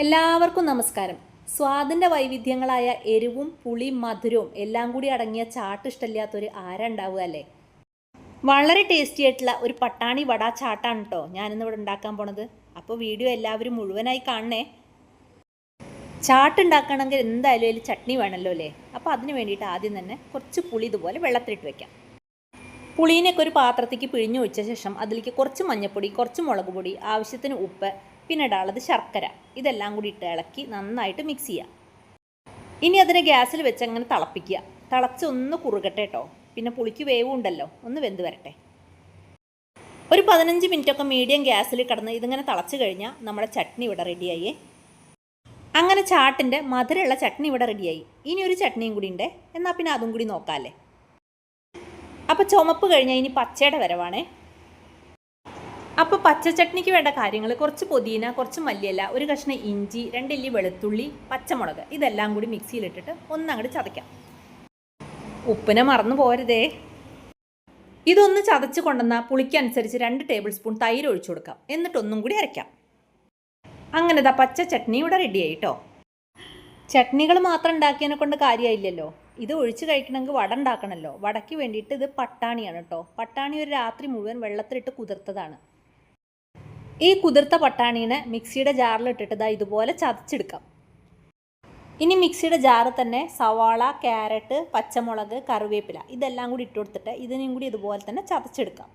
എല്ലാവർക്കും നമസ്കാരം. സ്വാദിന്റെ വൈവിധ്യങ്ങളായ എരിവും പുളി മധുരവും എല്ലാം കൂടി അടങ്ങിയ ചാട്ട് ഇഷ്ടമില്ലാത്തൊരു ആരുണ്ടാവുക അല്ലേ? വളരെ ടേസ്റ്റി ആയിട്ടുള്ള ഒരു പട്ടാണി വട ചാട്ടാണ് കേട്ടോ ഞാനിന്ന് ഇവിടെ ഉണ്ടാക്കാൻ പോണത്. അപ്പോൾ വീഡിയോ എല്ലാവരും മുഴുവനായി കാണണേ. ചാട്ട് ഉണ്ടാക്കണമെങ്കിൽ എന്തായാലും അതിൽ ചട്നി വേണമല്ലോ അല്ലേ? അപ്പോൾ അതിന് വേണ്ടിയിട്ട് ആദ്യം തന്നെ കുറച്ച് പുളി ഇതുപോലെ വെള്ളത്തിലിട്ട് വെക്കാം. പുളീനൊക്കെ ഒരു പാത്രത്തേക്ക് പിഴിഞ്ഞു വെച്ച ശേഷം അതിലേക്ക് കുറച്ച് മഞ്ഞൾപ്പൊടി കുറച്ച് മുളക് പൊടി ആവശ്യത്തിന് ഉപ്പ് പിന്നെ ഇടാനുള്ളത് ശർക്കര. ഇതെല്ലാം കൂടി ഇട്ട് ഇളക്കി നന്നായിട്ട് മിക്സ് ചെയ്യുക ഇനി അതിനെ ഗ്യാസിൽ വെച്ച് അങ്ങനെ തിളപ്പിക്കുക. തിളച്ച് ഒന്ന് കുറുകട്ടെ കേട്ടോ പിന്നെ പുളിക്ക് വേവും ഉണ്ടല്ലോ ഒന്ന് വെന്ത് വരട്ടെ. ഒരു പതിനഞ്ച് മിനിറ്റൊക്കെ മീഡിയം ഗ്യാസിൽ കിടന്ന് ഇതിങ്ങനെ തിളച്ച് കഴിഞ്ഞാൽ നമ്മുടെ ചട്നി ഇവിടെ റെഡിയായി. അങ്ങനെ ചാട്ടിന്റെ മധുരമുള്ള ചട്നി ഇവിടെ റെഡിയായി. ഇനി ഒരു ചട്നിയും കൂടി ഉണ്ട്. എന്നാൽ പിന്നെ അതും കൂടി നോക്കാമല്ലേ അപ്പോൾ ചുമപ്പ് കഴിഞ്ഞാൽ ഇനി പച്ചയുടെ വരവാണേ. അപ്പോൾ പച്ച ചട്നിക്ക് വേണ്ട കാര്യങ്ങൾ കുറച്ച് പുതിന കുറച്ച് മല്ലിയില ഒരു കഷ്ണം ഇഞ്ചി രണ്ടില്ലി വെളുത്തുള്ളി പച്ചമുളക് ഇതെല്ലാം കൂടി മിക്സിയിലിട്ടിട്ട് ഒന്നങ്ങോട്ട് ചതയ്ക്കാം. ഉപ്പിനെ മറന്നു പോരുതേ. ഇതൊന്ന് ചതച്ച് കൊണ്ടുവന്ന പുളിക്കനുസരിച്ച് രണ്ട് ടേബിൾ സ്പൂൺ തൈര് ഒഴിച്ചു കൊടുക്കാം. എന്നിട്ടൊന്നും കൂടി അരയ്ക്കാം. അങ്ങനെ ദാ പച്ച ചട്നി ഇവിടെ റെഡിയായി കേട്ടോ ചട്നികൾ മാത്രം ഉണ്ടാക്കിയതിനെ കൊണ്ട് കാര്യമായില്ലല്ലോ ഇത് ഒഴിച്ച് കഴിക്കണമെങ്കിൽ വട ഉണ്ടാക്കണമല്ലോ വടയ്ക്ക് വേണ്ടിയിട്ട് ഇത് പട്ടാണിയാണ് കേട്ടോ പട്ടാണി ഒരു രാത്രി മുഴുവൻ വെള്ളത്തിലിട്ട് കുതിർത്തതാണ്. ഈ കുതിർത്ത പട്ടാണീനെ മിക്സിയുടെ ജാറിലിട്ടിട്ട് ഇതാ ഇതുപോലെ ചതച്ചെടുക്കാം. ഇനി മിക്സിയുടെ ജാറ് തന്നെ സവാള ക്യാരറ്റ് പച്ചമുളക് കറിവേപ്പില ഇതെല്ലാം കൂടി ഇട്ട് കൊടുത്തിട്ട് ഇതിനെയും കൂടി ഇതുപോലെ തന്നെ ചതച്ചെടുക്കാം.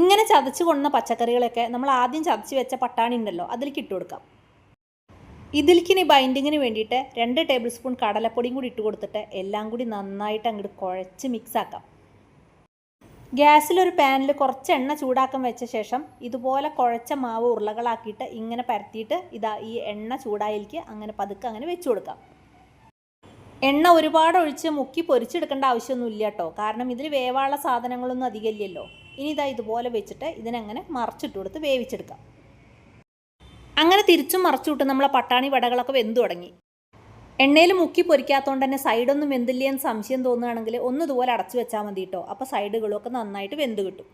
ഇങ്ങനെ ചതച്ച് കൊണ്ടുവന്ന പച്ചക്കറികളൊക്കെ നമ്മൾ ആദ്യം ചതച്ച് വെച്ച പട്ടാണി ഉണ്ടല്ലോ അതിലേക്ക് ഇട്ട് കൊടുക്കാം. ഇതിലേക്കിനി ബൈൻഡിങ്ങിന് വേണ്ടിയിട്ട് രണ്ട് ടേബിൾ സ്പൂൺ കടലപ്പൊടിയും കൂടി ഇട്ട് കൊടുത്തിട്ട് എല്ലാം കൂടി നന്നായിട്ട് അങ്ങോട്ട് കുഴച്ച് മിക്സ് ആക്കാം. ഗ്യാസിലൊരു പാനിൽ കുറച്ച് എണ്ണ ചൂടാക്കാൻ വെച്ച ശേഷം ഇതുപോലെ കുഴച്ച മാവ് ഉരുളകളാക്കിയിട്ട് ഇങ്ങനെ പരത്തിയിട്ട് ഇതാ ഈ എണ്ണ ചൂടായിലേക്ക് അങ്ങനെ പതുക്കെ അങ്ങനെ വെച്ച് കൊടുക്കാം. എണ്ണ ഒരുപാട് ഒഴിച്ച് മുക്കി പൊരിച്ചെടുക്കേണ്ട ആവശ്യമൊന്നുമില്ല കേട്ടോ കാരണം ഇതിൽ വേവാനുള്ള സാധനങ്ങളൊന്നും അധികമില്ലല്ലോ ഇനി ഇതാ ഇതുപോലെ വെച്ചിട്ട് ഇതിനങ്ങനെ മറച്ചിട്ട് കൊടുത്ത് വേവിച്ചെടുക്കാം. അങ്ങനെ തിരിച്ചും മറച്ചുവിട്ട് നമ്മളെ പട്ടാണി വടകളൊക്കെ വെന്തു തുടങ്ങി. എണ്ണയിൽ മുക്കി പൊരിക്കാത്തതുകൊണ്ട് തന്നെ സൈഡൊന്നും വെന്തില്ല എന്ന് സംശയം തോന്നുകയാണെങ്കിൽ ഒന്ന് ഇതുപോലെ അടച്ചു വെച്ചാൽ മതി കേട്ടോ അപ്പോൾ സൈഡുകളൊക്കെ നന്നായിട്ട് വെന്ത് കിട്ടും.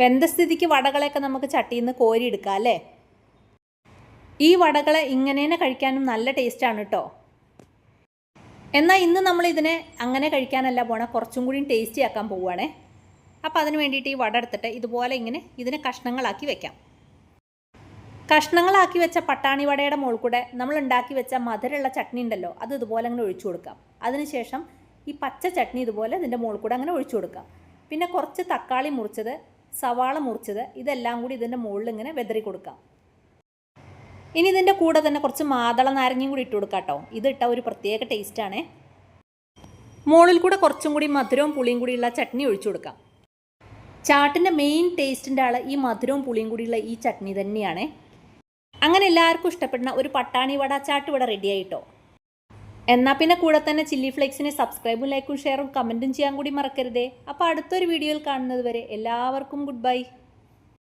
വെന്ത സ്ഥിതിക്ക് വടകളെയൊക്കെ നമുക്ക് ചട്ടിയിൽ നിന്ന് കോരിയെടുക്കാം അല്ലേ? ഈ വടകളെ ഇങ്ങനെ കഴിക്കാനും നല്ല ടേസ്റ്റാണ് കേട്ടോ എന്നാൽ ഇന്ന് നമ്മൾ ഇതിനെ അങ്ങനെ കഴിക്കാനല്ല പോണ കുറച്ചും കൂടി ടേസ്റ്റി ആക്കാൻ പോവുകയാണേ. അപ്പോൾ അതിന് വേണ്ടിയിട്ട് ഈ വട എടുത്തിട്ട് ഇതുപോലെ ഇങ്ങനെ ഇതിനെ കഷ്ണങ്ങളാക്കി വെക്കാം. കഷ്ണങ്ങളാക്കി വെച്ച പട്ടാണി വടയുടെ മുകളിൽ കൂടെ നമ്മൾ ഉണ്ടാക്കി വെച്ച മധുരമുള്ള ചട്നി ഉണ്ടല്ലോ അത് ഇതുപോലെ അങ്ങനെ ഒഴിച്ചു കൊടുക്കാം. അതിനുശേഷം ഈ പച്ച ചട്നി ഇതുപോലെ ഇതിന്റെ മുകളിൽ കൂടെ അങ്ങനെ ഒഴിച്ചു കൊടുക്കാം. പിന്നെ കുറച്ച് തക്കാളി മുറിച്ചത് സവാള മുറിച്ചത് ഇതെല്ലാം കൂടി ഇതിന്റെ മുകളിൽ ഇങ്ങനെ വെതറി കൊടുക്കാം. ഇനി ഇതിന്റെ കൂടെ തന്നെ കുറച്ച് മാതള നാരങ്ങയും കൂടി ഇട്ട് കൊടുക്കാം കേട്ടോ. ഇത് ഇട്ട ഒരു പ്രത്യേക ടേസ്റ്റാണേ മുകളിൽ കൂടെ കുറച്ചും കൂടി മധുരവും പുളിയും കൂടിയുള്ള ചട്നി ഒഴിച്ചു കൊടുക്കാം. ചാട്ടിന്റെ മെയിൻ ടേസ്റ്റിന്റെ ആൾ ഈ മധുരവും പുളിയും കൂടിയുള്ള ഈ ചട്നി തന്നെയാണേ. അങ്ങനെ എല്ലാവർക്കും ഇഷ്ടപ്പെടുന്ന ഒരു പട്ടാണി വട ചാട്ട് ഇവിടെ റെഡി ആയിട്ടോ. എന്നാൽ പിന്നെ കൂടെ തന്നെ ചില്ലി ഫ്ലേക്സിനെ സബ്സ്ക്രൈബും ലൈക്കും ഷെയറും കമന്റും ചെയ്യാൻ കൂടി മറക്കരുതേ. അപ്പോൾ അടുത്തൊരു വീഡിയോയിൽ കാണുന്നത് വരെ എല്ലാവർക്കും ഗുഡ് ബൈ